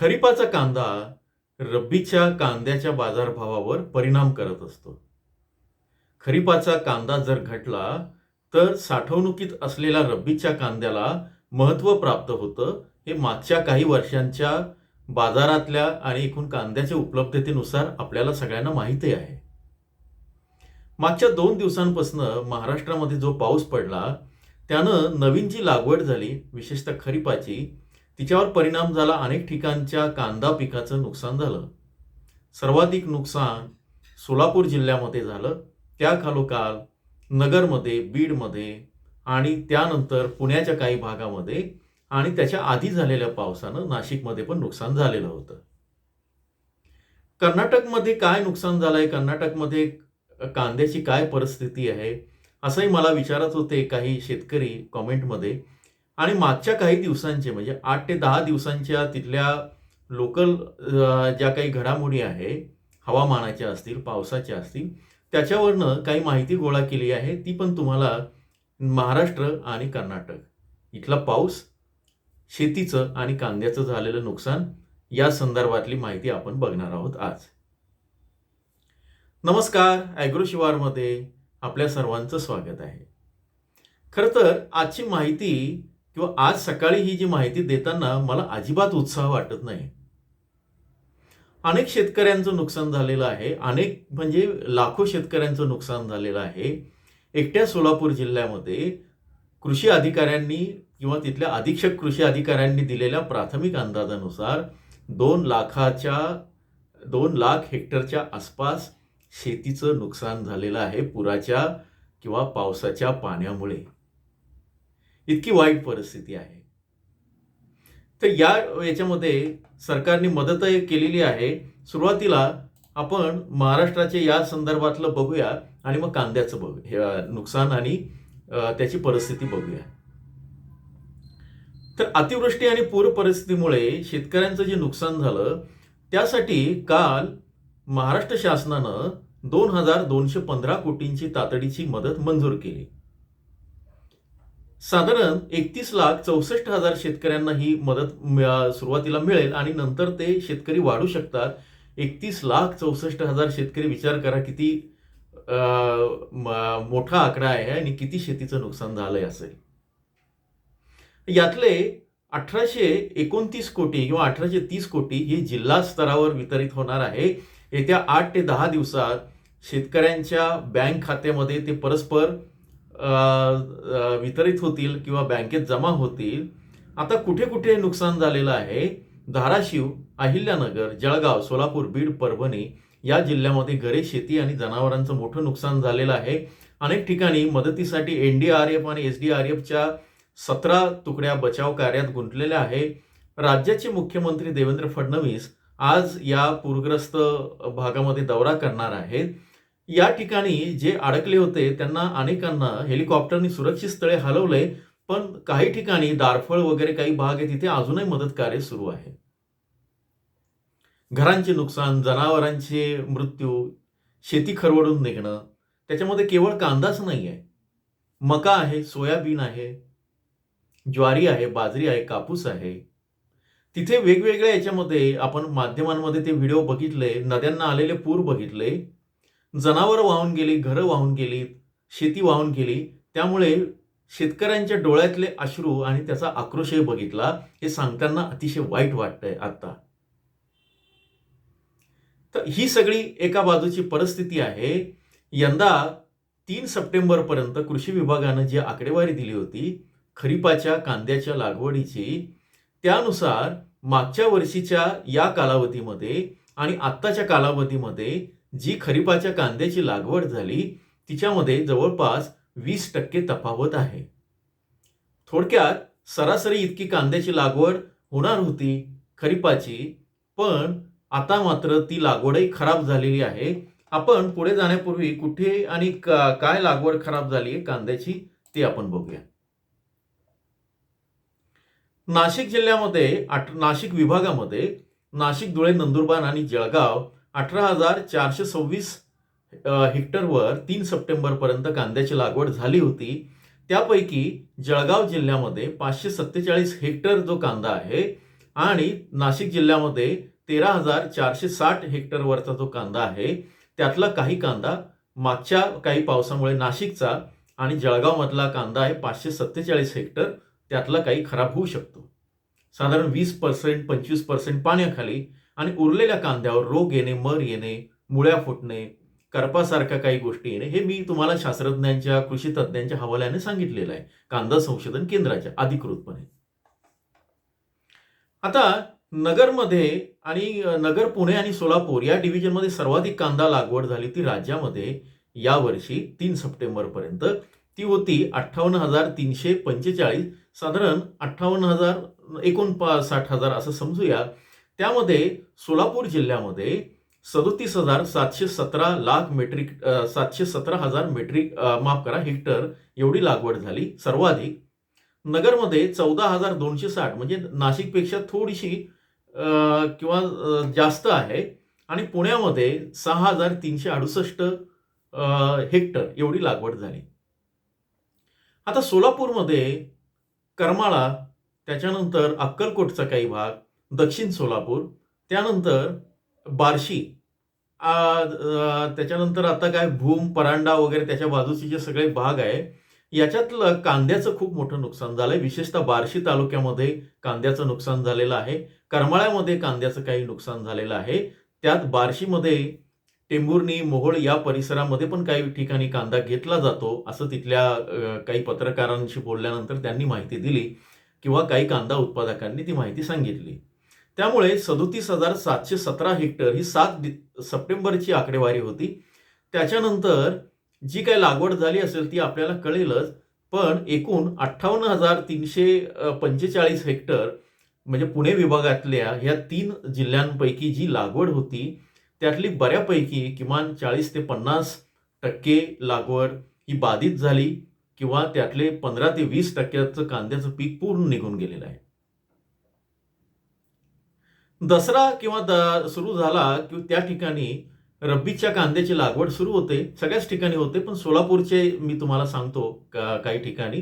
खरीपाचा कांदा रब्बीच्या कांद्याच्या बाजारभावावर परिणाम करत असतो. खरीपाचा कांदा जर घटला तर साठवणुकीत असलेल्या रब्बीच्या कांद्याला महत्त्व प्राप्त होतं. हे मागच्या काही वर्षांच्या बाजारातल्या आणि एकूण कांद्याच्या उपलब्धतेनुसार आपल्याला सगळ्यांना माहिती आहे. मागच्या दोन दिवसांपासून महाराष्ट्रामध्ये जो पाऊस पडला त्यानं नवीन जी लागवड झाली विशेषतः खरीपाची तिच्यावर परिणाम झाला. अनेक ठिकाणच्या कांदा पिकाचं नुकसान झालं. सर्वाधिक नुकसान सोलापूर जिल्ह्यामध्ये झालं. त्या खालोखाल नगरमध्ये बीडमध्ये आणि त्यानंतर पुण्याच्या काही भागामध्ये आणि त्याच्या आधी झालेल्या पावसानं नाशिकमध्ये पण नुकसान झालेलं होतं. कर्नाटकमध्ये काय नुकसान झालंय? कर्नाटकमध्ये कांद्याची काय परिस्थिती आहे? असंही मला विचारत होते काही शेतकरी कॉमेंटमध्ये आणि मागच्या काही दिवसांचे म्हणजे आठ ते दहा दिवसांच्या तिथल्या लोकल ज्या काही घडामोडी आहे हवामानाच्या असतील पावसाच्या असतील त्याच्यावरनं काही माहिती गोळा केली आहे ती पण तुम्हाला महाराष्ट्र आणि कर्नाटक. इथला पाऊस शेतीचं आणि कांद्याचं झालेलं नुकसान या संदर्भातली माहिती आपण बघणार आहोत आज. नमस्कार ॲग्रो शिवारमध्ये आपल्या सर्वांचं स्वागत आहे. खरं तर आजची माहिती किंवा आज सकाळी ही जी माहिती देताना मला अजिबात उत्साह वाटत नाही. अनेक शेतकऱ्यांचं नुकसान झालेलं आहे. अनेक म्हणजे लाखो शेतकऱ्यांचं नुकसान झालेलं आहे. एकट्या सोलापूर जिल्ह्यामध्ये कृषी अधिकाऱ्यांनी किंवा तिथल्या अधीक्षक कृषी अधिकाऱ्यांनी दिलेल्या प्राथमिक अंदाजानुसार दोन लाखाच्या दोन लाख हेक्टरच्या आसपास शेतीचं नुकसान झालेलं आहे पुराच्या किंवा पावसाच्या पाण्यामुळे. इतकी वाईट परिस्थिती आहे. तर या याच्यामध्ये सरकारने मदतही केलेली आहे. सुरुवातीला आपण महाराष्ट्राच्या या संदर्भातलं बघूया आणि मग कांद्याचं बघू हे नुकसान आणि त्याची परिस्थिती बघूया. तर अतिवृष्टी आणि पूर परिस्थितीमुळे शेतकऱ्यांचं जे नुकसान झालं त्यासाठी काल महाराष्ट्र शासनानं दोन हजार दोनशे पंधरा कोटींची तातडीची मदत मंजूर केली. साधारण एकतीस लाख चौसष्ट हजार शेतकऱ्यांना ही मदत सुरुवातीला मिळेल आणि नंतर ते शेतकरी वाढू शकतात. एकतीस लाख चौसष्ट हजार शेतकरी विचार करा किती मोठा आकडा आहे आणि किती शेतीचं नुकसान झालंय असेल. यातले अठराशे एकोणतीस कोटी किंवा अठराशे तीस कोटी हे जिल्हा स्तरावर वितरित होणार आहे. येत्या आठ ते दहा दिवसात शेतकऱ्यांच्या बँक खात्यामध्ये ते परस्पर वितरित होतील किंवा बँकेत जमा होतील. आता कुठे कुठे नुकसान झालेलं आहे? धाराशिव अहिल्यानगर जळगाव सोलापूर बीड परभणी या जिल्ह्यामध्ये घरे शेती आणि जनावरांचं मोठं नुकसान झालेलं आहे. अनेक ठिकाणी मदतीसाठी एन डी आर एफ आणि एस डी आर एफच्या सतरा तुकड्या बचाव कार्यात गुंतलेल्या आहे. राज्याचे मुख्यमंत्री देवेंद्र फडणवीस आज या पूरग्रस्त भागामध्ये दौरा करणार आहेत. या ठिकाणी जे अडकले होते त्यांना अनेकांना हेलिकॉप्टरनी सुरक्षित स्थळे हलवले पण काही ठिकाणी दारफळ वगैरे काही भाग आहे तिथे अजूनही मदत कार्य सुरू आहे. घरांचे नुकसान जनावरांचे मृत्यू शेती खरवडून निघणं त्याच्यामध्ये केवळ कांदाच नाही आहे मका आहे सोयाबीन आहे ज्वारी आहे बाजरी आहे कापूस आहे. तिथे वेगवेगळ्या याच्यामध्ये आपण माध्यमांमध्ये ते व्हिडिओ बघितले नद्यांना आलेले पूर बघितले जनावरं वाहून गेली घरं वाहून गेली शेती वाहून गेली त्यामुळे शेतकऱ्यांच्या डोळ्यातले अश्रू आणि त्याचा आक्रोशही बघितला हे सांगताना अतिशय वाईट वाटतंय आता. तर ही सगळी एका बाजूची परिस्थिती आहे. यंदा तीन सप्टेंबरपर्यंत कृषी विभागानं जी आकडेवारी दिली होती खरीपाच्या कांद्याच्या लागवडीची त्यानुसार मागच्या वर्षीच्या या कालावधीमध्ये आणि आत्ताच्या कालावधीमध्ये जी खरीपाच्या कांद्याची लागवड झाली तिच्यामध्ये जवळपास वीस टक्के तफावत आहे. थोडक्यात सरासरी इतकी कांद्याची लागवड होणार होती खरीपाची पण आता मात्र ती लागवडही खराब झालेली आहे. आपण पुढे जाण्यापूर्वी कुठे आणि का- काय लागवड खराब झाली आहे कांद्याची ते आपण बघूया. नाशिक जिल्ह्यामध्ये नाशिक विभागामध्ये नाशिक धुळे नंदुरबार आणि जळगाव अठरा हजार चारशे सव्वीस हेक्टरवर तीन सप्टेंबरपर्यंत कांद्याची लागवड झाली होती. त्यापैकी जळगाव जिल्ह्यामध्ये पाचशे सत्तेचाळीस हेक्टर जो कांदा आहे आणि नाशिक जिल्ह्यामध्ये तेरा हजार चारशे साठ हेक्टरवरचा जो कांदा आहे त्यातला काही कांदा मागच्या काही पावसामुळे नाशिकचा आणि जळगावमधला कांदा आहे पाचशे सत्तेचाळीस हेक्टर त्यातला काही खराब होऊ शकतो. साधारण वीस पर्सेंट पंचवीस पर्सेंट पाण्याखाली आणि उरलेल्या कांद्यावर रोग येणे मर येणे मुळ्या फुटणे करपासारख्या काही गोष्टी येणे हे मी तुम्हाला शास्त्रज्ञांच्या कृषी तज्ज्ञांच्या हवाल्याने सांगितलेलं आहे. कांदा संशोधन केंद्राच्या अधिकृतपणे. आता नगरमध्ये आणि नगर पुणे आणि सोलापूर या डिव्हिजनमध्ये सर्वाधिक कांदा लागवड झाली ती राज्यामध्ये यावर्षी तीन सप्टेंबरपर्यंत. ती होती अठ्ठावन्न हजार तीनशे पंचेचाळीस. साधारण अठ्ठावन्न हजार एकोणपासाठ हजार असं समजूया. त्यामध्ये सोलापूर जिल्ह्यामध्ये सदोतीस हजार सातशे सतरा लाख मेट्रिक सातशे सतरा हजार मेट्रिक माफ करा हेक्टर एवढी लागवड झाली. सर्वाधिक नगरमध्ये चौदा हजार दोनशे साठ म्हणजे नाशिकपेक्षा थोडीशी किंवा जास्त आहे. आणि पुण्यामध्ये सहा हजार तीनशे अडुसष्ट हेक्टर एवढी लागवड झाली. आता सोलापूरमध्ये करमाळा त्याच्यानंतर अक्कलकोटचा काही भाग दक्षिण सोलापूर त्यानंतर बार्शी त्याच्यानंतर आता काय भूम परांडा वगैरे त्याच्या बाजूचे जे सगळे भाग आहे याच्यातलं कांद्याचं खूप मोठं नुकसान झालं आहे विशेषतः बार्शी तालुक्यामध्ये कांद्याचं नुकसान झालेलं आहे. करमाळ्यामध्ये कांद्याचं काही नुकसान झालेलं आहे. त्यात बार्शीमध्ये टेंभुर्णी मोहोळ या परिसरामध्ये पण काही ठिकाणी कांदा घेतला जातो असं तिथल्या काही पत्रकारांशी बोलल्यानंतर त्यांनी माहिती दिली किंवा काही कांदा उत्पादकांनी ती माहिती सांगितली. त्यामुळे सदोतीस हजार सातशे सतरा हेक्टर ही सात सप्टेंबरची आकडेवारी होती. त्याच्यानंतर जी काही लागवड झाली असेल ती आपल्याला कळेलच पण एकूण अठ्ठावन्न हजार तीनशे पंचेचाळीस हेक्टर म्हणजे पुणे विभागातल्या ह्या तीन जिल्ह्यांपैकी जी लागवड होती त्यातली बऱ्यापैकी किमान चाळीस ते पन्नास टक्के लागवड ही बाधित झाली किंवा त्यातले पंधरा ते वीस टक्क्याचं कांद्याचं पीक पूर्ण निघून गेलेलं आहे. दसरा किंवा द सुरू झाला की त्या ठिकाणी रब्बीच्या कांद्याची लागवड सुरू होते सगळ्याच ठिकाणी होते पण सोलापूरचे मी तुम्हाला सांगतो का काही ठिकाणी.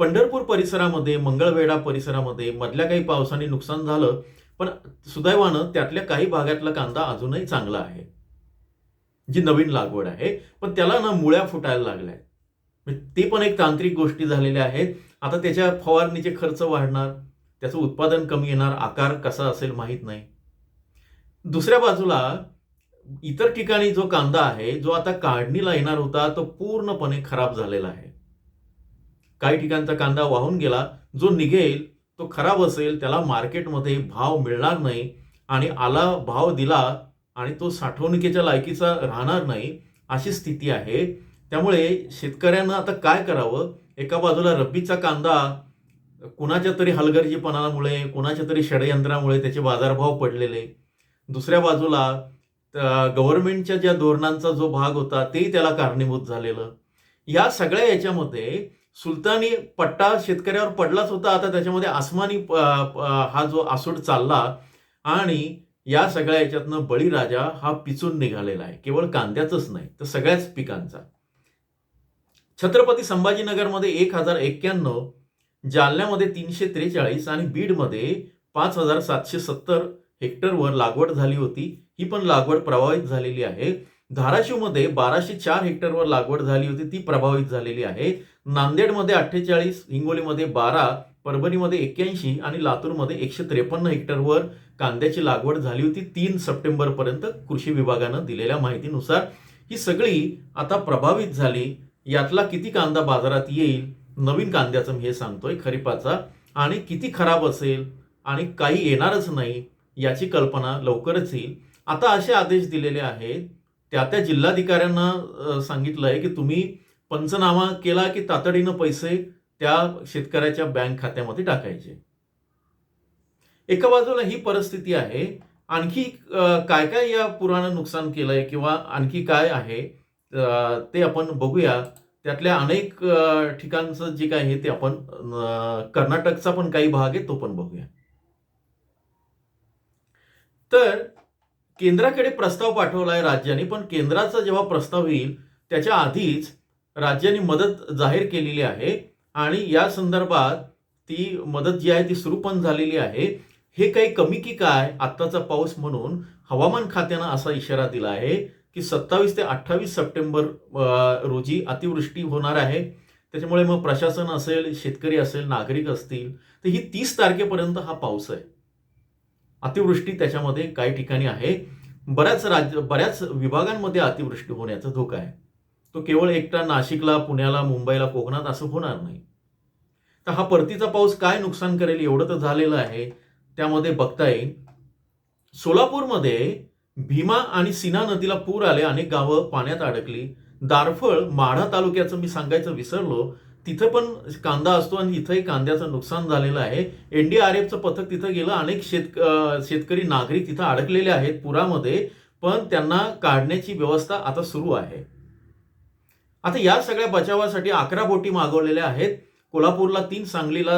पंढरपूर परिसरामध्ये मंगळवेढा परिसरामध्ये मधल्या काही पावसाने नुकसान झालं पण सुदैवानं त्यातल्या काही भागातला कांदा अजूनही चांगला आहे. जी नवीन लागवड आहे पण त्याला ना मुळ्या फुटायला लागल्या. आहेत ते पण एक तांत्रिक गोष्टी झालेल्या आहेत. आता त्याच्या फवारणीचे खर्च वाढणार. त्याचं उत्पादन कमी येणार आकार कसा असेल माहीत नाही. दुसऱ्या बाजूला इतर ठिकाणी जो कांदा आहे जो आता काढणीला येणार होता तो पूर्णपणे खराब झालेला आहे. काही ठिकाणचा कांदा वाहून गेला जो निघेल तो खराब असेल त्याला मार्केटमध्ये भाव मिळणार नाही आणि आला भाव दिला आणि तो साठवणुकीच्या लायकीचा राहणार नाही अशी स्थिती आहे. त्यामुळे शेतकऱ्यांना आता काय करावं? एका बाजूला रब्बीचा कांदा कुणाच्या तरी हलगर्जीपणामुळे कुणाच्या तरी षडयंत्रामुळे त्याचे बाजारभाव पडलेले. दुसऱ्या बाजूला गव्हर्नमेंटच्या ज्या धोरणांचा जो भाग होता तेही त्याला कारणीभूत झालेलं. या सगळ्या याच्यामध्ये सुलतानी पट्टा शेतकऱ्यावर पडलाच होता. आता त्याच्यामध्ये आसमानी हा जो आसूड चालला आणि या सगळ्या याच्यातनं बळीराजा हा पिचून निघालेला आहे. केवळ कांद्याचंच नाही तर सगळ्याच पिकांचा. छत्रपती संभाजीनगरमध्ये एक हजार एक्क्याण्णव जालन्यामध्ये तीनशे त्रेचाळीस आणि बीडमध्ये पाच हजार सातशे सत्तर हेक्टरवर लागवड झाली होती. ही पण लागवड प्रभावित झालेली आहे. धाराशिवमध्ये बाराशे चार हेक्टरवर लागवड झाली होती. ती प्रभावित झालेली आहे. नांदेडमध्ये अठ्ठेचाळीस हिंगोलीमध्ये बारा परभणीमध्ये एक्क्याऐंशी आणि लातूरमध्ये एकशे त्रेपन्न हेक्टरवर कांद्याची लागवड झाली होती. तीन सप्टेंबरपर्यंत कृषी विभागानं दिलेल्या माहितीनुसार ही सगळी आता प्रभावित झाली. यातला किती कांदा बाजारात येईल? नवीन कांद्याचं मी हे सांगतोय खरीपाचा. आणि किती खराब असेल आणि काही येणारच नाही याची कल्पना लवकरच येईल. आता असे आदेश दिलेले आहेत. त्या त्या जिल्हाधिकाऱ्यांना सांगितलं सांगितलंय की तुम्ही पंचनामा केला की तातडीनं पैसे त्या शेतकऱ्याच्या बँक खात्यामध्ये टाकायचे. एका बाजूला ही परिस्थिती आहे. आणखी काय काय या पुरानं नुकसान केलंय किंवा आणखी काय आहे ते आपण बघूया. त्यातल्या अनेक ठिकाणचं जे काय आहे ते आपण कर्नाटकचा पण काही भाग आहे तो पण बघूया. तर केंद्राकडे प्रस्ताव पाठवलाय राज्याने पण केंद्राचा जेव्हा प्रस्ताव येईल त्याच्या आधीच राज्याने मदत जाहीर केलेली आहे आणि या संदर्भात ती मदत जी आहे ती सुरू पण झालेली आहे. हे काही कमी की काय? आत्ताचा पाऊस म्हणून हवामान खात्यानं असा इशारा दिला आहे. की सत्तावीस ते अठ्ठावीस सप्टेंबर रोजी अतिवृष्टी होणार आहे. त्याच्यामुळे मग प्रशासन असेल शेतकरी असेल नागरिक असतील तर ही तीस तारखेपर्यंत हा पाऊस आहे. अतिवृष्टी त्याच्यामध्ये काही ठिकाणी आहे. बऱ्याच राज्य बऱ्याच विभागांमध्ये अतिवृष्टी होण्याचा धोका आहे. तो केवळ एकटा नाशिकला पुण्याला मुंबईला कोकणात असं होणार नाही. तर हा परतीचा पाऊस काय नुकसान करेल एवढं तर झालेलं आहे. त्यामध्ये बघता येईल. सोलापूरमध्ये भीमा आणि सिना नदीला पूर आले अनेक गावं पाण्यात अडकली. दारफळ माढा तालुक्याचं मी सांगायचं विसरलो. तिथं पण कांदा असतो आणि इथंही कांद्याचं नुकसान झालेलं आहे. एनडीआरएफचं पथक तिथं गेलं. अनेक शेतक शेतकरी नागरिक तिथं अडकलेले आहेत पुरामध्ये पण त्यांना काढण्याची व्यवस्था आता सुरू आहे. आता या सगळ्या बचावासाठी अकरा बोटी मागवलेल्या आहेत. कोल्हापूरला तीन सांगलीला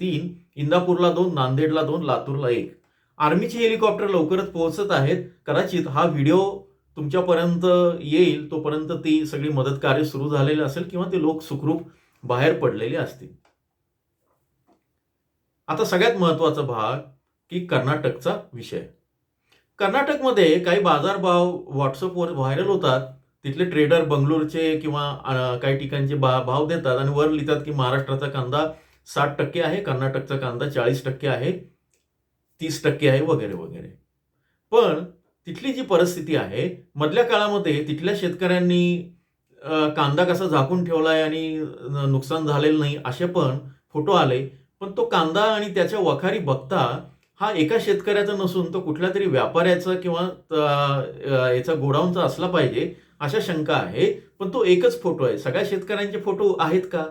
तीन इंदापूरला दोन नांदेडला दोन लातूरला एक. आर्मीची हेलिकॉप्टर लवकरच पोहोचत आहेत. कदाचित हा व्हिडिओ तुमच्यापर्यंत येईल तोपर्यंत ती सगळी मदत कार्य सुरू झालेलं असेल किंवा ते लोक सुखरूप बाहेर पडलेले असतील. आता सगळ्यात महत्त्वाचा भाग की कर्नाटकचा विषय. कर्नाटकमध्ये काही बाजारभाव व्हॉट्सअपवर व्हायरल होतात. तिथले ट्रेडर बंगलोरचे किंवा काही ठिकाणचे बा भाव देतात आणि वर लिहितात की महाराष्ट्राचा कांदा साठ टक्के आहे कर्नाटकचा कांदा चाळीस टक्के आहे. तीस टक्के आहे वगैरे वगैरे. पण तिथली जी परिस्थिती आहे मधल्या काळामध्ये तिथल्या शेतकऱ्यांनी कांदा कसा झाकून ठेवला आहे आणि नुकसान झालेलं नाही असे पण फोटो आले. पण तो कांदा आणि त्याच्या वखारी बघता हा एका शेतकऱ्याचा नसून तो कुठल्या तरी व्यापाऱ्याचा किंवा याचा गोडाऊनचा असला पाहिजे अशा शंका आहे. पण तो एकच फोटो आहे. सगळ्या शेतकऱ्यांचे फोटो आहेत का?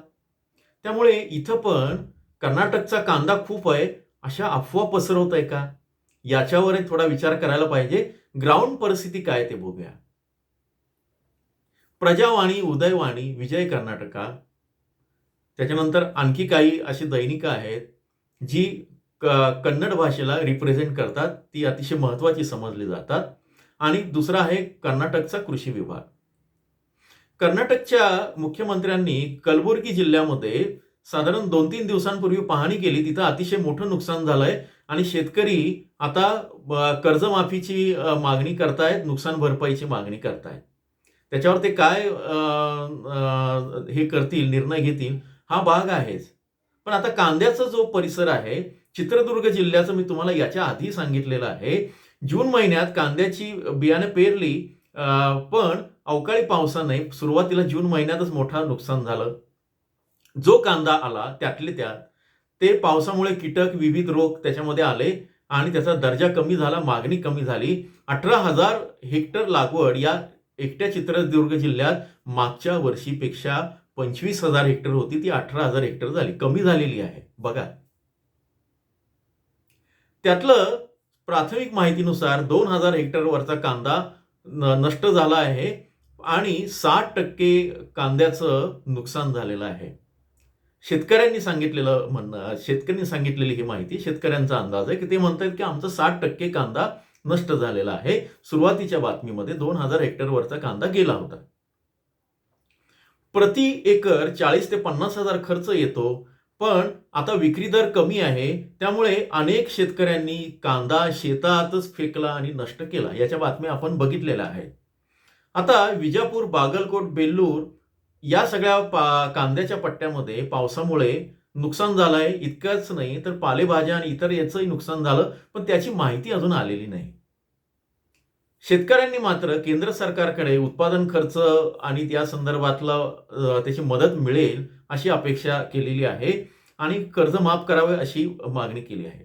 त्यामुळे इथं पण कर्नाटकचा कांदा खूप आहे. अशा अफवा पसरवत आहे का? याच्यावर थोडा विचार करायला पाहिजे. ग्राउंड परिस्थिती काय ते बघूया. प्रजावाणी उदयवाणी विजय कर्नाटका. त्याच्यानंतर आणखी काही अशी दैनिकं आहेत जी क- कन्नड भाषेला रिप्रेझेंट करतात. ती अतिशय महत्त्वाची समजली जातात. आणि दुसरा आहे कर्नाटकचा कृषी विभाग. कर्नाटकच्या मुख्यमंत्र्यांनी कलबुर्गी जिल्ह्यामध्ये साधारण दोन तीन दिवसांपूर्वी पाहणी केली तिथं अतिशय मोठं नुकसान झालंय आणि शेतकरी आता कर्जमाफीची मागणी करतायत नुकसान भरपाईची मागणी करतायत. त्याच्यावर ते काय हे करतील निर्णय घेतील हा भाग आहेच. पण आता कांद्याचा जो परिसर आहे चित्रदुर्ग जिल्ह्याचं मी तुम्हाला याच्या आधी सांगितलेलं आहे जून महिन्यात कांद्याची बियाणं पेरली पण अवकाळी पावसाने सुरुवातीला जून महिन्यातच मोठा नुकसान झालं. जो कांदा आला त्यातले त्यात ते पावसामुळे कीटक विविध रोग त्याच्यामध्ये आले आणि त्याचा दर्जा कमी झाला मागणी कमी झाली. अठरा हजार हेक्टर लागवड या एकट्या चित्रदुर्ग जिल्ह्यात मागच्या वर्षीपेक्षा पंचवीस हजार हेक्टर होती ती अठरा हजार हेक्टर झाली. कमी झालेली आहे. बघा. त्यातलं प्राथमिक माहितीनुसार दोन हजार हेक्टरवरचा कांदा नष्ट झाला आहे आणि साठ टक्के कांद्याचं नुकसान झालेलं आहे. शेतकऱ्यांनी सांगितलेलं म्हणणं शेतकऱ्यांनी सांगितलेली ही माहिती शेतकऱ्यांचा अंदाज आहे की ते म्हणतात की आमचा साठ टक्के कांदा नष्ट झालेला आहे. सुरुवातीच्या बातमीमध्ये दोन हजार हेक्टरवरचा कांदा गेला होता. प्रति एकर चाळीस ते पन्नास हजार खर्च येतो पण आता विक्री दर कमी आहे त्यामुळे अनेक शेतकऱ्यांनी कांदा शेतातच फेकला आणि नष्ट केला याच्या बातम्या आपण बघितलेल्या आहेत. आता विजापूर बागलकोट बेल्लूर या सगळ्या पा कांद्याच्या पट्ट्यामध्ये पावसामुळे नुकसान झालंय इतकंच नाही तर पालेभाज्या आणि इतर याचंही नुकसान झालं पण त्याची माहिती अजून आलेली नाही. शेतकऱ्यांनी मात्र केंद्र सरकारकडे उत्पादन खर्च आणि त्या संदर्भातला त्याची मदत मिळेल अशी अपेक्षा केलेली आहे आणि कर्ज माफ करावे अशी मागणी केली आहे.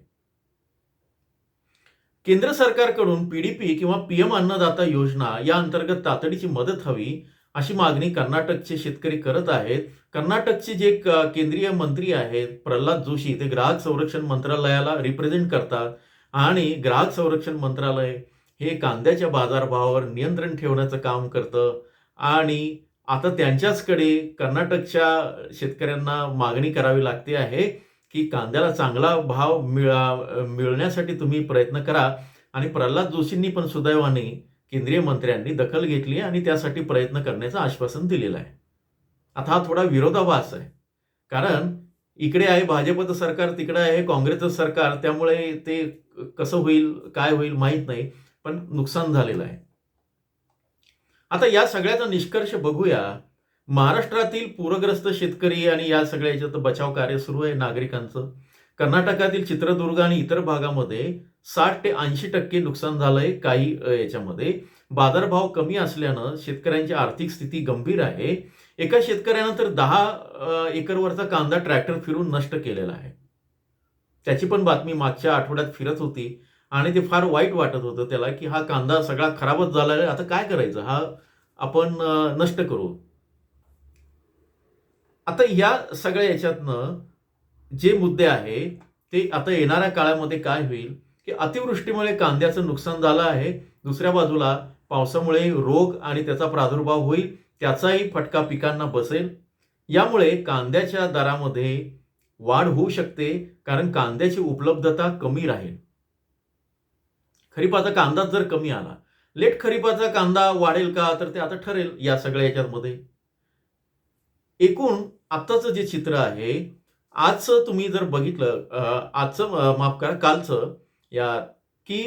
केंद्र सरकारकडून पीडीपी किंवा पीएम अन्नदाता योजना या अंतर्गत तातडीची मदत हवी अशी मागणी कर्नाटकचे शेतकरी करत आहेत. कर्नाटकचे जे क- केंद्रीय मंत्री आहेत प्रल्हाद जोशी ते ग्राहक संरक्षण मंत्रालयाला रिप्रेझेंट करतात. आणि ग्राहक संरक्षण मंत्रालय हे कांद्याच्या बाजारभावावर नियंत्रण ठेवण्याचं काम करतं. आणि आता त्यांच्याचकडे कर्नाटकच्या शेतकऱ्यांना मागणी करावी लागते आहे की कांद्याला चांगला भाव मिळा मिळण्यासाठी तुम्ही प्रयत्न करा. आणि प्रल्हाद जोशींनी पण सुदैवाने केंद्रीय मंत्र्यांनी दखल घेतली आणि त्यासाठी प्रयत्न करण्याचं आश्वासन दिलेलं आहे. आता हा थोडा विरोधाभास आहे. कारण इकडे आहे भाजपचं सरकार तिकडे आहे काँग्रेसचं सरकार त्यामुळे ते कसं होईल काय होईल माहीत नाही पण नुकसान झालेलं आहे. आता या सगळ्याचा निष्कर्ष बघूया. महाराष्ट्रातील पूरग्रस्त शेतकरी आणि या सगळ्या याच्यात बचाव कार्य सुरू आहे नागरिकांचं. कर्नाटकातील चित्रदुर्ग आणि इतर भागामध्ये साठ ते ऐंशी टक्के नुकसान झालंय काही याच्यामध्ये. बाजारभाव कमी असल्यानं शेतकऱ्यांची आर्थिक स्थिती गंभीर आहे. एका शेतकऱ्यानं तर दहा एकरवरचा कांदा ट्रॅक्टर फिरून नष्ट केलेला आहे. त्याची पण बातमी मागच्या आठवड्यात फिरत होती आणि ते फार वाईट वाटत होतं त्याला की हा कांदा सगळा खराबच झाला आहे आता काय करायचं? हा आपण नष्ट करू. आता या सगळ्या याच्यातनं जे मुद्दे आहे ते आता येणाऱ्या काळामध्ये काय होईल? की अतिवृष्टीमुळे कांद्याचं नुकसान झालं आहे. दुसऱ्या बाजूला पावसामुळे रोग आणि त्याचा प्रादुर्भाव होईल त्याचाही फटका पिकांना बसेल. यामुळे कांद्याच्या दरामध्ये वाढ होऊ शकते कारण कांद्याची उपलब्धता कमी राहील. खरीपाचा कांदा जर कमी आला लेट खरीपाचा कांदा वाढेल का? तर ते आता ठरेल या सगळ्या याच्यामध्ये. एकूण आत्ताचं जे चित्र आहे आजचं तुम्ही जर बघितलं आजचं माफ करा कालचं या की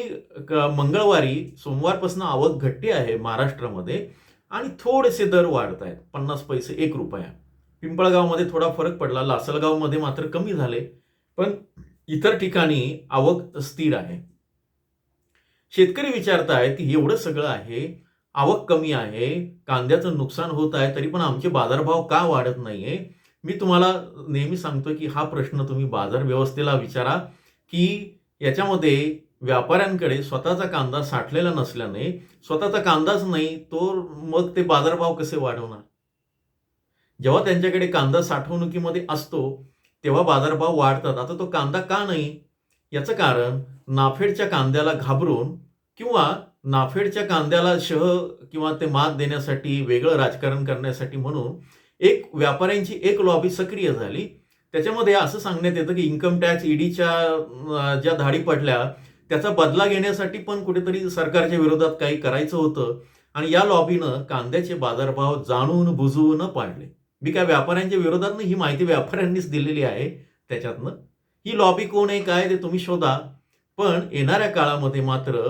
मंगळवारी सोमवारपासून आवक घटली आहे महाराष्ट्रामध्ये आणि थोडेसे दर वाढत आहेत. पन्नास पैसे एक रुपया. पिंपळगावमध्ये थोडा फरक पडला. लासलगावमध्ये मात्र कमी झाले. पण इतर ठिकाणी आवक स्थिर आहे. शेतकरी विचारतायत की एवढं सगळं आहे आवक कमी आहे कांद्याचं नुकसान होत आहे तरी पण आमचे बाजारभाव का वाढत नाहीये? मी तुम्हाला नेहमी सांगतो की हा प्रश्न तुम्ही बाजार व्यवस्थेला विचारा की याच्यामध्ये व्यापाऱ्यांकडे स्वतःचा कांदा साठलेला नसल्याने स्वतःचा कांदाच नाही तो मग ते बाजारभाव कसे वाढवणार? जेव्हा त्यांच्याकडे कांदा साठवणुकीमध्ये असतो तेव्हा बाजारभाव वाढतात. आता तो कांदा का नाही? याचं कारण नाफेडच्या कांद्याला घाबरून किंवा नाफेडच्या कांद्याला शह किंवा ते मात देण्यासाठी वेगळं राजकारण करण्यासाठी म्हणून एक व्यापाऱ्यांची एक लॉबी सक्रिय झाली. त्याच्यामध्ये असं सांगण्यात येतं की इन्कम टॅक्स ईडीच्या ज्या धाडी पडल्या त्याचा बदला घेण्यासाठी पण कुठेतरी सरकारच्या विरोधात काही करायचं होतं. आणि या लॉबीनं कांद्याचे बाजारभाव जाणून बुजवून पाडले मी काय व्यापाऱ्यांच्या विरोधातनं ही माहिती व्यापाऱ्यांनीच दिलेली आहे त्याच्यातनं. ही लॉबी कोण आहे काय ते तुम्ही शोधा. पण येणाऱ्या काळामध्ये मात्र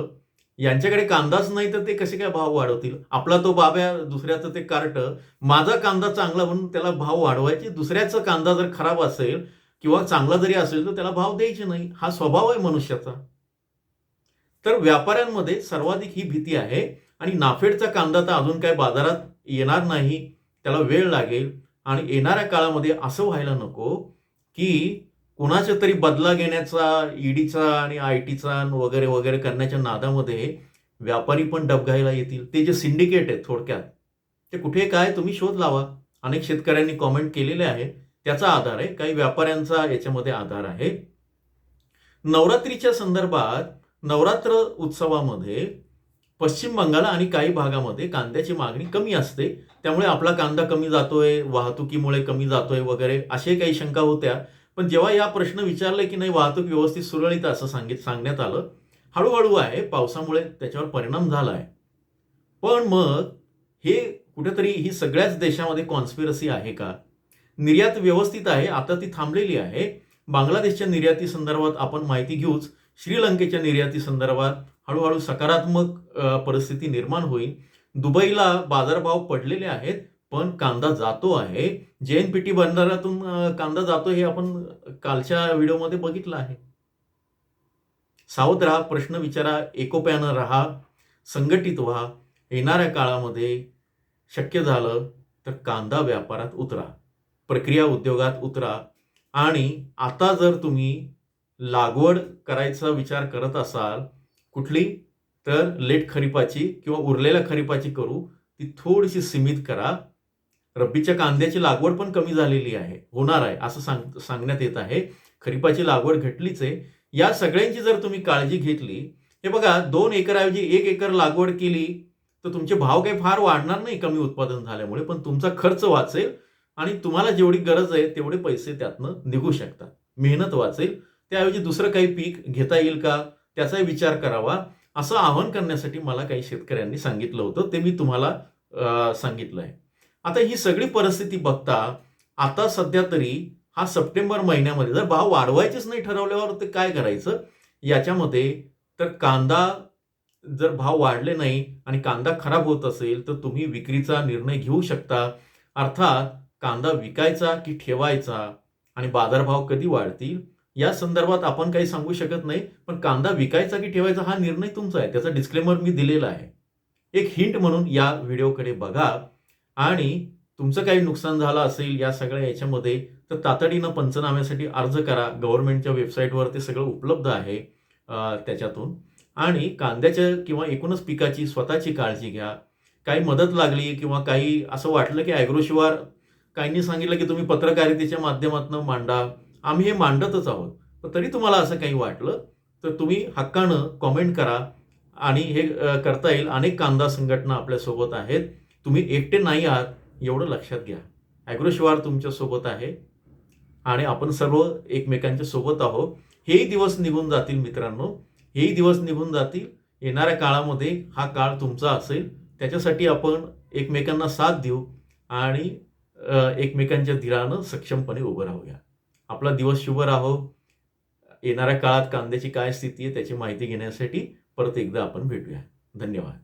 यांच्याकडे कांदाच नाही तर ते कसे काय भाव वाढवतील? आपला तो बाब्या दुसऱ्याचं ते कार्ट माझा कांदा चांगला म्हणून त्याला भाव वाढवायचे. दुसऱ्याचा कांदा जर खराब असेल किंवा चांगला जरी असेल तर त्याला भाव द्यायचे नाही. हा स्वभाव आहे मनुष्याचा. तर व्यापाऱ्यांमध्ये सर्वाधिक ही भीती आहे आणि नाफेडचा कांदा तर अजून काय बाजारात येणार नाही. त्याला वेळ लागेल आणि येणाऱ्या काळामध्ये असं व्हायला नको की कुणाच्या तरी बदला घेण्याचा ईडीचा आणि आय टीचा वगैरे वगैरे करण्याच्या नादामध्ये व्यापारी पण डबघायला येतील. ते जे सिंडिकेट आहेत थोडक्यात ते कुठे काय तुम्ही शोध लावा. अनेक शेतकऱ्यांनी कॉमेंट केलेले आहे. त्याचा आधार आहे. काही व्यापाऱ्यांचा याच्यामध्ये आधार आहे. नवरात्रीच्या संदर्भात नवरात्र उत्सवामध्ये पश्चिम बंगाल आणि काही भागामध्ये कांद्याची मागणी कमी असते. त्यामुळे आपला कांदा कमी जातोय वाहतुकीमुळे कमी जातोय वगैरे असे काही शंका होत्या. पण जेव्हा या प्रश्न विचारले की नाही वाहतूक व्यवस्थित सुरळीत असं सांगित सांगण्यात आलं हळूहळू आहे पावसामुळे त्याच्यावर परिणाम झाला आहे. पण मग हे कुठेतरी ही सगळ्याच देशामध्ये कॉन्स्पिरसी आहे का? निर्यात व्यवस्थित आहे आता ती थांबलेली आहे. बांगलादेशच्या निर्याती संदर्भात आपण माहिती घेऊच श्रीलंकेच्या निर्याती संदर्भात हळूहळू सकारात्मक परिस्थिती निर्माण होईल. दुबईला बाजारभाव पडलेले आहेत पण कांदा जातो आहे. जे एन पी टी बंधाऱ्यातून कांदा जातो हे आपण कालच्या व्हिडिओमध्ये बघितलं आहे. सावध राहा प्रश्न विचारा एकोप्यानं राहा संघटित व्हा. येणाऱ्या काळामध्ये शक्य झालं तर कांदा व्यापारात उतरा. प्रक्रिया उद्योगात उतरा. आणि आता जर तुम्ही लागवड करायचा विचार करत असाल कुठली? तर लेट खरीपाची किंवा उरलेल्या खरीपाची करू. ती थोडीशी सीमित करा. रब्बीच्या कांद्याची लागवड पण कमी झालेली आहे. होणार आहे असं सांग सांगण्यात येत आहे. खरीपाची लागवड घटलीच आहे. या सगळ्यांची जर तुम्ही काळजी घेतली हे बघा दोन एकरऐवजी एक एकर लागवड केली तर तुमचे भाव काही फार वाढणार नाही कमी उत्पादन झाल्यामुळे पण तुमचा खर्च वाचेल आणि तुम्हाला जेवढी गरज आहे तेवढे पैसे त्यातनं निघू शकतात. मेहनत वाचेल. त्याऐवजी दुसरं काही पीक घेता येईल का? त्याचाही विचार करावा. असं आवाहन करण्यासाठी मला काही शेतकऱ्यांनी सांगितलं होतं ते मी तुम्हाला सांगितलं आहे. आता ही सगळी परिस्थिती बघता आता सध्या तरी हा सप्टेंबर महिन्यामध्ये जर भाव वाढवायचेच नाही ठरवल्यावर ते काय करायचं? याच्यामध्ये तर कांदा जर भाव वाढले नाही आणि कांदा खराब होत असेल तर तुम्ही विक्रीचा निर्णय घेऊ शकता. अर्थात कांदा विकायचा की ठेवायचा आणि बाजारभाव कधी वाढतील? या संदर्भात आपण काही सांगू शकत नाही पण कांदा विकायचा की ठेवायचा हा निर्णय तुमचा आहे. त्याचा डिस्क्लेमर मी दिलेला आहे. एक हिंट म्हणून या व्हिडिओकडे बघा. आणि तुमचं काही नुकसान झालं असेल या सगळ्या याच्यामध्ये तर तातडीनं पंचनाम्यासाठी अर्ज करा. गव्हर्नमेंटच्या वेबसाईटवर ते सगळं उपलब्ध आहे त्याच्यातून. आणि कांद्याच्या किंवा एकूणच पिकाची स्वतःची काळजी घ्या. काही मदत लागली किंवा काही असं वाटलं की ॲग्रोशिवार काहींनी सांगितलं की तुम्ही पत्रकारितेच्या माध्यमातून मांडा. आम्ही हे मांडतच आहोत. पण तरी तुम्हाला असं काही वाटलं तर तुम्ही हक्कानं कॉमेंट करा. आणि हे करता येईल. अनेक कांदा संघटना आपल्यासोबत आहेत. तुम्ही एकटे नाही आहात एवढं लक्षात घ्या. ॲग्रोशिवार तुमच्यासोबत आहे आणि आपण सर्व एकमेकांच्या सोबत आहोत. हेही दिवस निघून जातील मित्रांनो. हेही दिवस निघून जातील. येणाऱ्या काळामध्ये हा काळ तुमचा असेल. त्याच्यासाठी आपण एकमेकांना साथ देऊ आणि एकमेकांच्या धीरानं सक्षमपणे उभं राहूया. आपला दिवस शुभ राहो. येणाऱ्या काळात कांद्याची काय स्थिती आहे त्याची माहिती घेण्यासाठी परत एकदा आपण भेटूया. धन्यवाद.